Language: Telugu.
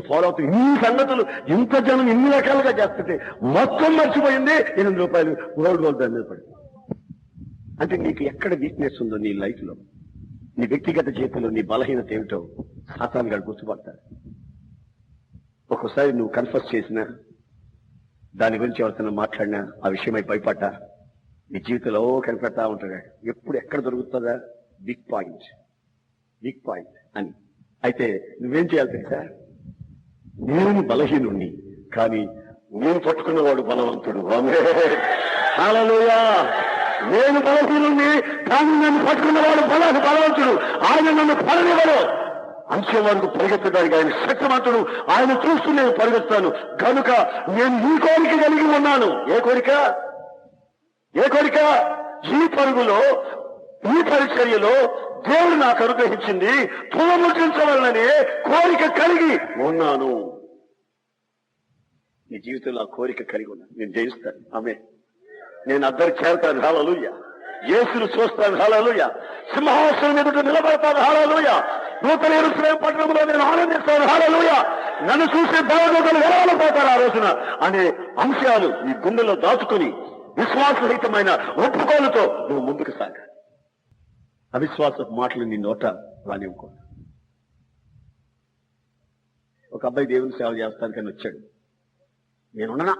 ఫాలో అవుతుంది ఇన్ని సంగతులు ఇంత జనం ఇన్ని రకాలుగా చేస్తుంటే మొత్తం మర్చిపోయింది. ఎనిమిది రూపాయలు గోల్డ్ గోల్డ్ దాని పడింది. అంటే నీకు ఎక్కడ వీక్నెస్ ఉందో నీ లైఫ్లో? నీ వ్యక్తిగత జీవితంలో నీ బలహీనత ఏమిటో సాతాన్ గారు గుర్తుపడతాడు ఒక్కోసారి నువ్వు కన్ఫర్స్ చేసినా దాని గురించి ఎవరితో మాట్లాడినా ఆ విషయమై భయపడ్డా నీ జీవితంలో కనిపెడతా ఉంటాడు. ఎప్పుడు ఎక్కడ దొరుకుతుందా? వీక్ పాయింట్ వీక్ పాయింట్ అని. అయితే నువ్వేం చేయాలి తెలుసా? నేను బలహీనుణ్ణి. కానీ నేను పట్టుకున్నవాడు బలవంతుడు. హల్లెలూయా. నేను బలహీనుణ్ణి కానీ నన్ను పట్టుకున్నవాడు బల బలవంతుడు. ఆయన నన్ను పడనివ్వడు. అంశం వరకు పరిగెత్తడానికి ఆయన శక్తిమంతుడు ఆయన చూస్తూ నేను పరిగెత్తాను కనుక నేను ఈ కోరిక కలిగి ఉన్నాను. ఏ కోరిక? ఏ కోరిక? ఈ పరుగులో ఈ పరిచర్యలో దేవుడు నాకు అనుగ్రహించింది పునముద్రించవలననే కోరిక కలిగి ఉన్నాను. నీ జీవితంలో ఆ కోరిక కలిగి ఉన్నాను. నేను జయిస్తాను. ఆమె నేను అద్దరు చేరతాను. హాలలుయ్య యేసును చూస్తాను. హాలలుయ్య సింహాసనం ఎదుట నిలబడతాను. హాలలుయ్య నూతన ఎరుసలేం పట్టణంలో నేను ఆనందిస్తాను. హాలలుయ్య నన్ను చూసే దేవదూతలు వెలవలపోతారు ఆ రోజున. అనే అంశాలు నీ గుండెలో దాచుకుని విశ్వాసరహితమైన ఒప్పుకోలతో నువ్వు ముందుకు సాగాలి అవిశ్వాస మాటలు నీ నోట రానివ్వకూడదు. ఒక అబ్బాయి దేవుని సేవ చేస్తానికని వచ్చాడు. నేనున్నా